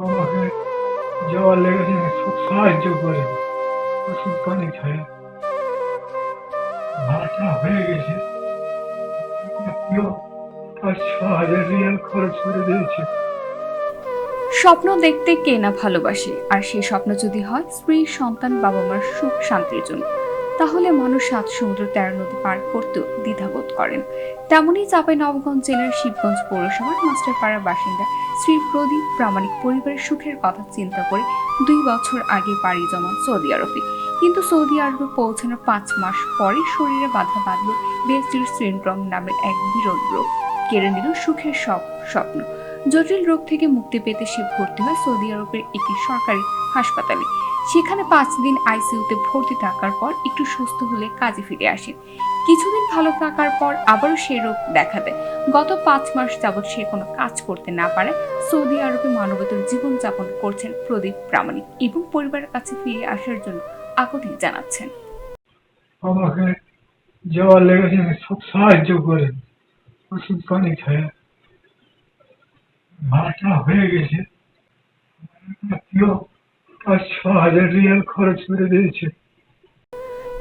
আমাকে যাওয়ার সাহায্য করে ওষুধ পানি খায়। ভাড়াটা হয়ে গেছে। স্বপ্ন দেখতে কে না ভালোবাসে? আর সেই স্বপ্ন যদি হয়, স্ত্রী, সন্তান বাবা মার সুখ, শান্তির জন্য। তাহলে মানুষ সাত সমুদ্র তেরো নদী পার করতেও দ্বিধাবোধ করেন। তেমনই চাপাই নবগঞ্জ জেলার শিবগঞ্জ পৌরসভার মাস্টারপাড়ার বাসিন্দা শ্রী প্রদীপ প্রামাণিক পরিবারের সুখের কথা চিন্তা করে দুই বছর আগে পাড়ি জমান সৌদি আরবে। কিন্তু সৌদি আরবে পৌঁছানোর পাঁচ মাস পরে শরীরে বাধা বাঁধল বেস্টির সিন্ড্রোম নামের এক বিরল রোগ। কেড়ে নিল সুখের সব স্বপ্ন। জটিল রোগ থেকে মুক্তি পেতে সে ভর্তি হয় সৌদি আরবের একটি সরকারি হাসপাতালে। সেখানে পাঁচ দিন আইসিইউতে ভর্তি থাকার পর একটু সুস্থ হলে কাজে ফিরে আসেন কিছুদিন ভালো থাকার পর আবারও সে রোগ দেখা দেয়। গত পাঁচ মাস যাবৎ সে কোনো কাজ করতে না পারে, সৌদি আরবে মানবতার জীবনযাপন করছেন প্রদীপ প্রামাণিক এবং পরিবারের কাছে ফিরে আসার জন্য আকুতি জানাচ্ছেন। আমাকে যাওয়ার লেগেছে খুব সাহায্য করে ওষুধ পানি খায়। ভাড়াটা হয়ে গেছে।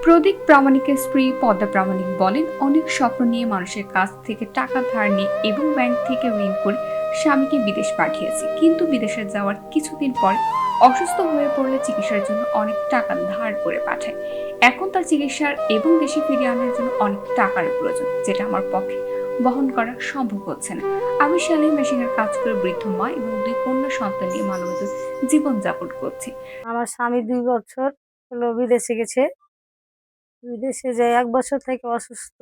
প্রদীপ প্রামাণিকের স্ত্রী পদ্মা প্রামাণিক বলেন, অনেক স্বপ্ন নিয়ে মানুষের কাছ থেকে টাকা ধার নিয়ে এবং ব্যাংক থেকে ঋণ করে স্বামীকে বিদেশ পাঠিয়েছি। কিন্তু বিদেশে যাওয়ার কিছুদিন পর অসুস্থ হয়ে পড়লে চিকিৎসার জন্য অনেক টাকা ধার করে পাঠায়। এখন তার চিকিৎসার এবং দেশে ফিরিয়ে আনার জন্য অনেক টাকার প্রয়োজন, যেটা আমার পক্ষে বহন করা সম্ভব হচ্ছে না। আমি সেলাই মেশিনের কাজ করে বৃদ্ধ মা এবং দুই কন্যা সন্তান নিয়ে মানবত জীবনযাপন করছি। আমার স্বামী দুই বছর হলো বিদেশে গেছে। বিদেশে যায় এক বছর থেকে অসুস্থ।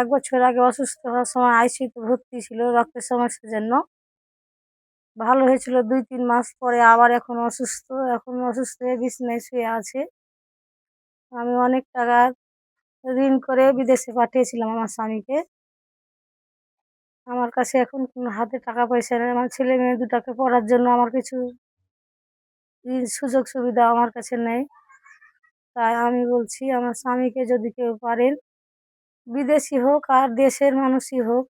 এক বছর আগে অসুস্থ হওয়ার সময় আইসিইউতে ভর্তি ছিল রক্তের সমস্যার জন্য। ভালো হয়েছিল দুই তিন মাস পরে আবার এখন অসুস্থ। এখন অসুস্থ হয়ে বিছানায় শুয়ে আছে। আমি অনেক টাকা ঋণ করে বিদেশে পাঠিয়েছিলাম আমার স্বামীকে। আমার কাছে এখন কোনো হাতে টাকা পয়সা নেই। আমার ছেলে মেয়ে দুটাকে পড়ার জন্য আমার কিছু ঋণ সুযোগ সুবিধা আমার কাছে নেই। তাই আমি বলছি, আমার স্বামীকে যদি কেউ পারেন, বিদেশি হোক আর দেশের মানুষই হোক,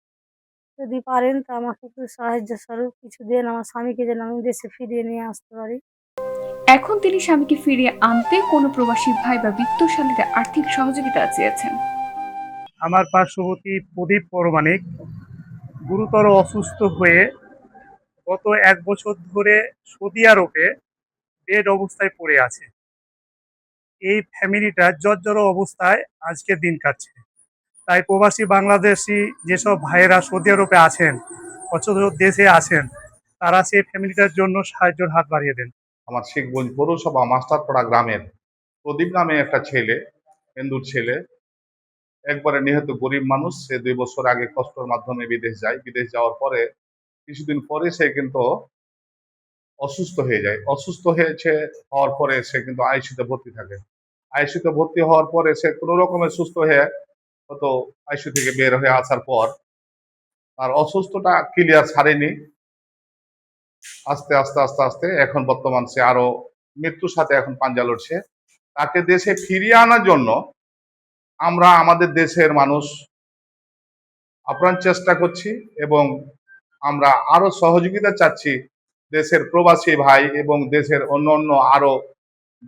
যদি পারেন তা আমাকে একটু সাহায্য স্বরূপ কিছু দেন। আমার স্বামীকে যেন আমি দেশে ফিরিয়ে নিয়ে আসতে পারি। এখন তিনি স্বামীকে ফিরিয়ে আনতে কোনো প্রবাসী ভাই বা বিত্তশালীদের আর্থিক সহযোগিতা চেয়েছেন। আমার পার্শ্ববর্তী প্রদীপ পরমাণিক গুরুতর অসুস্থ হয়ে গত এক বছর ধরে সৌদি আরবে বেড অবস্থায় পড়ে আছে। এই ফ্যামিলিটা জর্জর অবস্থায় আজকে দিন কাটছে। তাই প্রবাসী বাংলাদেশি যেসব ভাইয়েরা সৌদি আরবে আছেন, অথচ দেশে আছেন, তারা সেই ফ্যামিলিটার জন্য সাহায্যের হাত বাড়িয়ে দেন। আমার শেখগঞ্জ পৌরসভা মাস্টারপাড়া গ্রামের প্রদীপ নামে একটা ছেলে হিন্দুর ছেলে। একবারে নিহত গরিব মানুষ, সে দুই বছর আগে কষ্টর মাধ্যমে বিদেশ যায়। বিদেশ যাওয়ার পরে কিছুদিন পরে সে কিন্তু অসুস্থ হয়ে যায়। অসুস্থ হয়েছে হওয়ার পরে সে কিন্তু আইসিতে ভর্তি থাকে। আইসিতে ভর্তি হওয়ার পরে সে কোনো রকমের সুস্থ হয়ে হয়তো আইসি থেকে বের হয়ে আসার পর তার অসুস্থতা ক্লিয়ার ছাড়েনি। আস্তে আস্তে আস্তে আস্তে এখন বর্তমান সে আরও মৃত্যুর সাথে এখন পাঞ্জা লড়ছে। তাকে দেশে ফিরিয়ে আনার জন্য আমরা আমাদের দেশের মানুষ আপ্রাণ চেষ্টা করছি এবং আমরা আরও সহযোগিতা চাচ্ছি দেশের প্রবাসী ভাই এবং দেশের অন্য অন্য আরও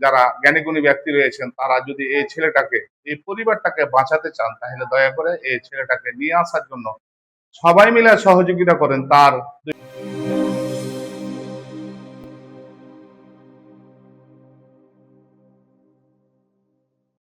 যারা জ্ঞানীগুণী ব্যক্তি রয়েছেন, তারা যদি এই ছেলেটাকে, এই পরিবারটাকে বাঁচাতে চান, তাহলে দয়া করে এই ছেলেটাকে নিয়ে আসার জন্য সবাই মিলে সহযোগিতা করেন তার